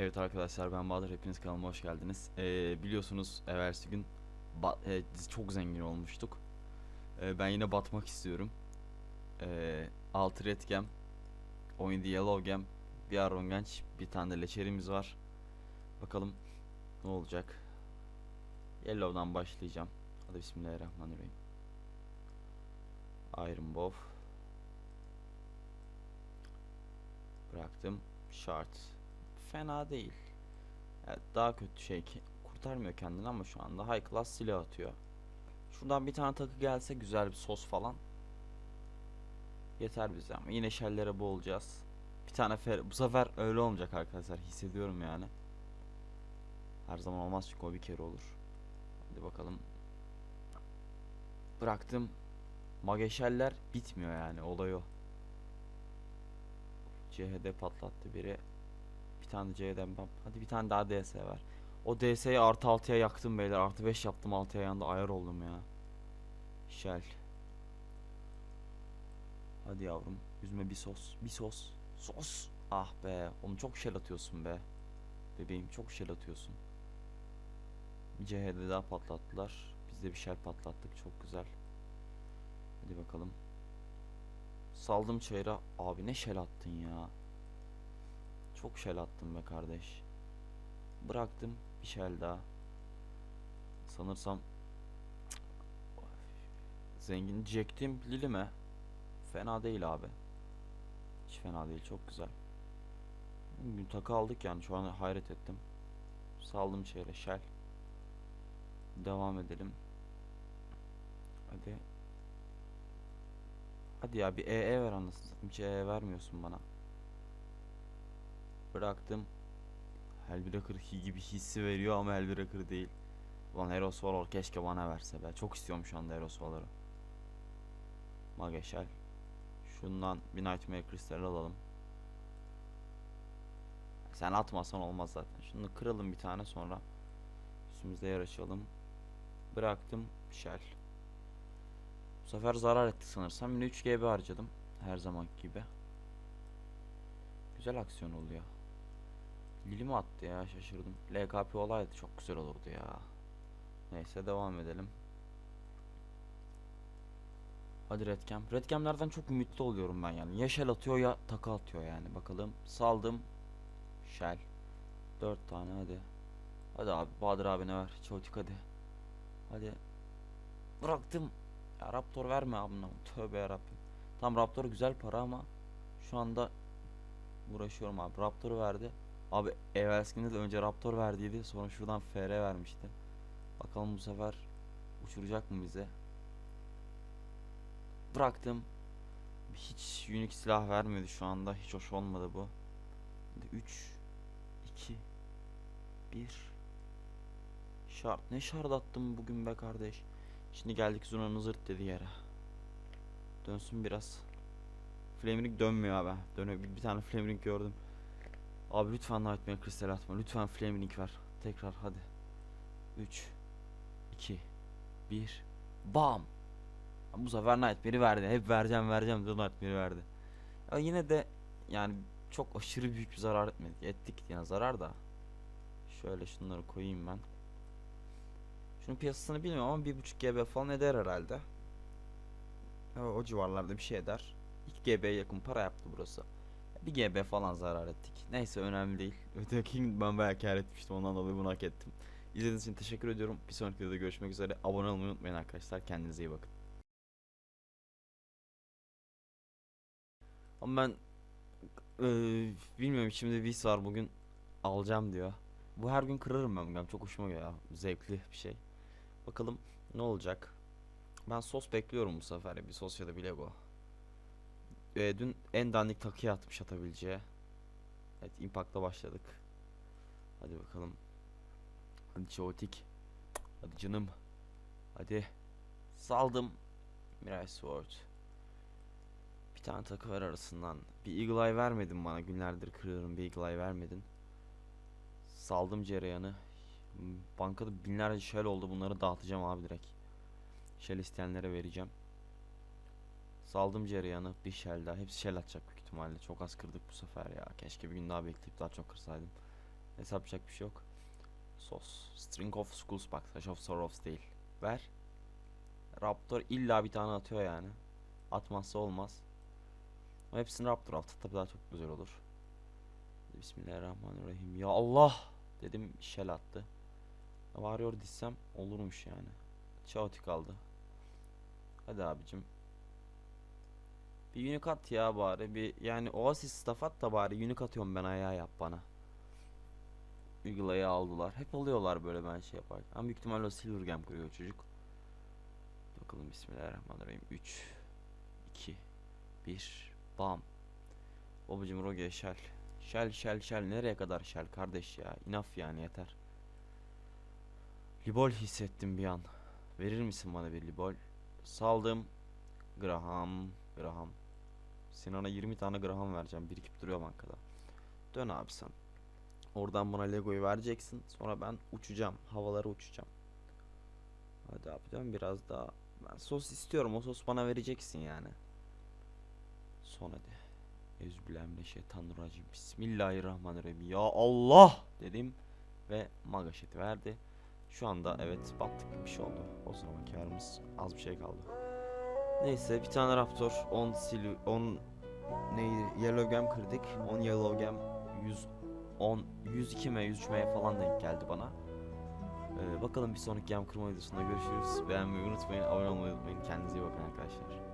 Evet arkadaşlar ben Bahadır hepiniz kanalıma hoş geldiniz. Ee, biliyorsunuz evvelsi gün e, çok zengin olmuştuk. Ee, ben yine batmak istiyorum. Ee, 6 red gem, 17 yellow gem, bir aron genç, bir tane de leçerimiz var. Bakalım ne olacak. Yellow'dan başlayacağım. Hadi bismillahirrahmanirrahim. Iron Bow. Bıraktım. Shard. Fena değil. Evet, daha kötü şey ki kurtarmıyor kendini ama şu anda high class silah atıyor. Şuradan bir tane takı gelse güzel bir sos falan. Yeter bize ama yine şellere boğulacağız. Bir tane fer bu sefer öyle olmayacak arkadaşlar hissediyorum yani. Her zaman olmaz çünkü o bir kere olur. Hadi bakalım. Bıraktım. Mageşeller bitmiyor yani olay o. CHD patlattı biri. Tane C'den bam. Hadi bir tane daha DS var. O DS'yi artı 6'ya yaktım beyler. Artı 5 yaptım 6'ya yandı. Ayar oldum ya. Shell. Hadi yavrum. Yüzme bir sos. Bir sos. Sos. Ah be. Oğlum çok shell atıyorsun be. Bebeğim çok shell atıyorsun. Bir CHD daha patlattılar. Biz de bir shell patlattık. Çok güzel. Hadi bakalım. Saldım çayıra. Abi ne shell attın ya. Çok shell attım be kardeş. Bıraktım bir shell daha. Sanırsam zengin diyecektim Lilime. Fena değil abi. Hiç fena değil çok güzel. Bugün takı aldık yani şu an hayret ettim. Saldım çeyre shell. Devam edelim. Hadi. Hadi ya bir EE ver anasını satayım. Hiç EE vermiyorsun bana. Bıraktım. Hellbreaker gibi hissi veriyor ama Hellbreaker değil. Ulan Eros Valor keşke bana verse be. Çok istiyorum şu anda Eros Valor'u. Mageşel. Şundan bir Nightmare Crystal alalım. Sen atmasan olmaz zaten. Şunu kıralım bir tane sonra. Üstümüzde yer açalım. Bıraktım. Shell. Bu sefer zarar ettik sanırsam. Yine 3 GB harcadım. Her zaman gibi. Güzel aksiyon oluyor. Lili mi attı ya şaşırdım. LKP olaydı çok güzel olurdu ya. Neyse devam edelim. Hadi Redcam. Redcam'lerden çok ümitli oluyorum ben yani. Ya shell atıyor ya taka atıyor yani. Bakalım. Saldım. Shell. 4 tane hadi. Hadi abi Bahadır abine ver. Çotik hadi. Hadi. Bıraktım. Ya Raptor verme abına. Tövbe yarabbim. Tam Raptor güzel para ama şu anda uğraşıyorum abi. Raptor verdi. Abi evvelskinde de önce Raptor verdiydi. Sonra şuradan FR vermişti. Bakalım bu sefer uçuracak mı bize? Bıraktım. Hiç unique silah vermedi şu anda. Hiç hoş olmadı bu. 3 2 1 Şart. Ne şart attım bugün be kardeş. Şimdi geldik Zuna'nın zırt dediği yere. Dönsün biraz. Flaming dönmüyor abi. Dönüyor. Bir, bir tane Flaming gördüm. Abi lütfen Nightmare Crystal atma. Lütfen Flaming ver. Tekrar hadi. 3 2 1 Bam. Bu sefer Nightmare'i verdi. Hep vereceğim vereceğim diyor Nightmare'i verdi. Ya yine de yani çok aşırı büyük bir zarar etmedik. Ettik yani zarar da. Şöyle şunları koyayım ben. Şunun piyasasını bilmiyorum ama 1.5 GB falan eder herhalde. O civarlarda bir şey eder. 2 GB'ye yakın para yaptı burası. 1 GB falan zarar ettik. Neyse önemli değil. Öteki ben bayağı kar etmiştim ondan dolayı bunu hak ettim. İzlediğiniz için teşekkür ediyorum. Bir sonraki videoda görüşmek üzere. Abone olmayı unutmayın arkadaşlar. Kendinize iyi bakın. Ama ben eee, bilmiyorum içimde bir his var bugün alacağım diyor. Bu her gün kırarım ben bunu. Çok hoşuma gidiyor. Zevkli bir şey. Bakalım ne olacak. Ben sos bekliyorum bu sefer. Bir sos ya da bir Lego. Ee, dün en dandik takıya atmış atabileceği. Evet Impact'la başladık. Hadi bakalım. Hadi Çoğutik. Hadi canım. Hadi. Saldım. Mirai Sword. Bir tane takı ver arasından. Bir Eagle Eye vermedin bana. Günlerdir kırıyorum bir Eagle Eye vermedin. Saldım cereyanı. Bankada binlerce shell oldu. Bunları dağıtacağım abi direkt. Shell isteyenlere vereceğim. Saldım cereyanı. Bir shell daha. Hepsi shell atacak büyük ihtimalle. Çok az kırdık bu sefer ya. Keşke bir gün daha bekleyip daha çok kırsaydım. Hesap yapacak bir şey yok. Sos. String of Skulls bak. Sash of Sorrows değil. Ver. Raptor illa bir tane atıyor yani. Atmazsa olmaz. Ama hepsini Raptor attı tabii daha çok güzel olur. Bismillahirrahmanirrahim. Ya Allah dedim şel attı. Varıyor dizsem olurmuş yani. Chaotic aldı. Hadi abicim. Bir unique at ya bari. Bir yani Oasis staff at da bari unique atıyorum ben ayağa yap bana. Eagle'ı aldılar. Hep alıyorlar böyle ben şey yapar. Ama büyük ihtimalle o Silver Gem kuruyor çocuk. Bakalım Bismillahirrahmanirrahim. 3 2 1 Bam. Babacım Roge Shell. Shell Shell Shell nereye kadar Shell kardeş ya. Enough yani yeter. Libol hissettim bir an. Verir misin bana bir Libol? Saldım. Graham. Graham. Sinan'a 20 tane Graham vereceğim. Birikip duruyor bankada. Dön abi sen. Oradan bana Lego'yu vereceksin. Sonra ben uçacağım. Havalara uçacağım. Hadi abi dön biraz daha. Ben sos istiyorum. O sos bana vereceksin yani. Son hadi. Euzubillahimineşşeytanirracim. Bismillahirrahmanirrahim. Ya Allah dedim ve magaşeti verdi. Şu anda evet battık bir şey oldu. O zaman karımız az bir şey kaldı. Neyse bir tane Raptor 10 sil 10 neydi? Yellow Gem kırdık. 10 Yellow Gem 110 102 mi 103 mi falan denk geldi bana. Ee, bakalım bir sonraki gem kırma videosunda görüşürüz. Beğenmeyi unutmayın, abone olmayı unutmayın. Kendinize iyi bakın arkadaşlar.